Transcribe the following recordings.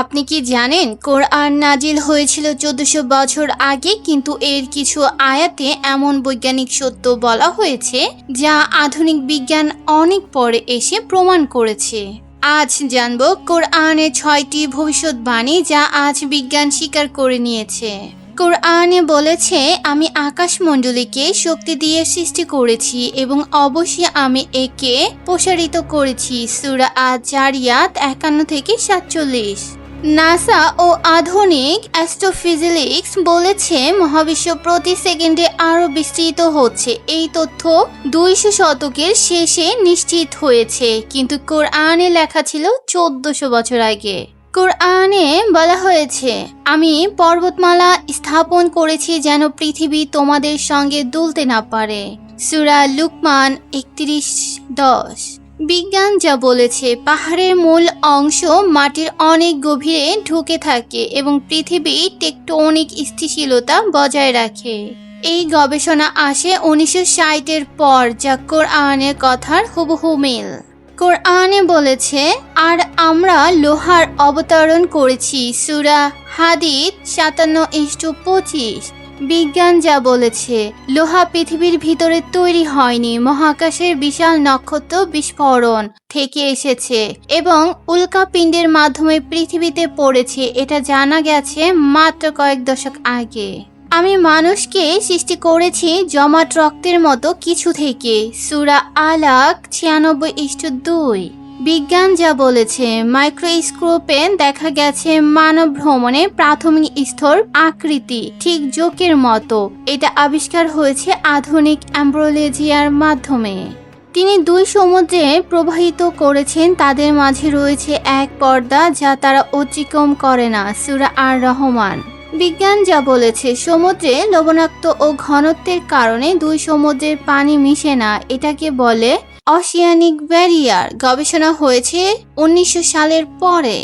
আপনি কি জানেন কোরআন নাজিল হয়েছিল চোদ্দশো বছর আগে, কিন্তু এর কিছু আয়াতে এমন বৈজ্ঞানিক সত্য বলা হয়েছে যা আধুনিক বিজ্ঞান অনেক পরে এসে প্রমাণ করেছে। আজ জানব কোরআনে ছয়টি ভবিষ্যৎবাণী যা আজ বিজ্ঞান স্বীকার করে নিয়েছে। কোরআনে বলেছে, আমি আকাশমণ্ডলীকে শক্তি দিয়ে সৃষ্টি করেছি এবং অবশ্যই আমি একে প্রসারিত করেছি। সুরা আজ জারিয়াত একান্ন থেকে সাতচল্লিশ। নাসা ও আধুনিক অ্যাস্ট্রোফিজিক্স বলেছে, মহাবিশ্ব প্রতি সেকেন্ডে আরও বিস্তৃত হচ্ছে। এই তথ্য দুইশো শতকের শেষে নিশ্চিত হয়েছে, কিন্তু কোরআনে লেখা ছিল চোদ্দশো বছর আগে। কোরআনে বলা হয়েছে, আমি পর্বতমালা স্থাপন করেছি যেন পৃথিবী তোমাদের সঙ্গে দুলতে না পারে। সুরা লুকমান একত্রিশ দশ। বিজ্ঞান যা বলেছে, পাহাড়ের মূল অংশ মাটির অনেক গভীরে ঢুকে থাকে এবং পৃথিবী টেকটোনিক স্থিতিশীলতা বজায় রাখে। এই গবেষণা আসে উনিশশো ষাটের পর, যা কোরআনের কথার হুবহু মিল। কোরআনে বলেছে, আর আমরা লোহার অবতরণ করেছি। সুরা হাদিদ সাতান্ন ইস্টু পঁচিশ। বিজ্ঞান যা বলেছে, লোহা পৃথিবীর ভিতরে তৈরি হয়নি, মহাকাশের বিশাল নক্ষত্র বিস্ফোরণ থেকে এসেছে এবং উল্কাপিণ্ডের মাধ্যমে পৃথিবীতে পড়েছে, এটা জানা গেছে মাত্র কয়েক দশক আগে। আমি মানুষকে সৃষ্টি করেছি জমাট রক্তের মতো কিছু থেকে, সুরা আলাক ছিয়ানব্বই ইস্টু দুই। বিজ্ঞান যা বলেছে, মাইক্রোস্কোপে দেখা গেছে মানব ভ্রমণে প্রাথমিক স্তর আকৃতি, ঠিক জোকের মতো। এটা আবিষ্কার হয়েছে আধুনিক অ্যাম্ব্রোলেজিয়ার মাধ্যমে। তিনি দুই সমুদ্রে প্রবাহিত করেছেন, তাদের মাঝে রয়েছে এক পর্দা যা তারা অতিক্রম করে না, সুরা আর রহমান। বিজ্ঞান যা বলেছে, সমুদ্রে লবণাক্ত ও ঘনত্বের কারণে দুই সমুদ্রের পানি মিশে না, এটাকে বলে অসিয়ানিক ব্যারিয়ার গবেষণা হয়েছে উনিশশো সালের পরে।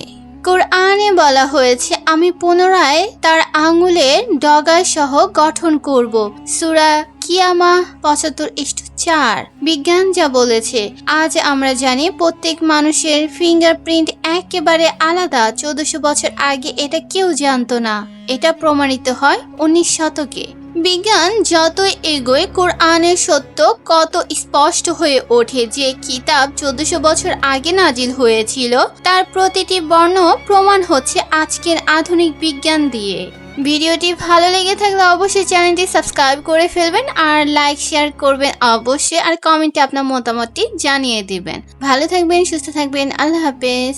কোরআনে বলা হয়েছে, আমি পুনরায় তার আঙুলের ডগা সহ গঠন করব। সুরা কিয়ামা পঁচাত্তর ইষ্ট চার। বিজ্ঞান যা বলেছে, আজ আমরা জানি প্রত্যেক মানুষের ফিঙ্গারপ্রিন্ট একেবারে আলাদা। চোদ্দশো বছর আগে এটা কেউ জানতো না। এটা প্রমাণিত হয় উনিশ শতকে। বিজ্ঞান যতই এগোয়, কোরআনের সত্য কত স্পষ্ট হয়ে ওঠে যে কিতাব চোদ্দশো বছর আগে নাজিল হয়েছিল, তার প্রতিটি বর্ণ প্রমাণ হচ্ছে আজকের আধুনিক বিজ্ঞান দিয়ে। ভিডিওটি ভালো লেগে থাকলে অবশ্যই চ্যানেলটি সাবস্ক্রাইব করে ফেলবেন আর লাইক, শেয়ার করবেন অবশ্যই আর কমেন্টে আপনার মতামতটি জানিয়ে দিবেন। ভালো থাকবেন, সুস্থ থাকবেন, আল্লাহ হাফেজ।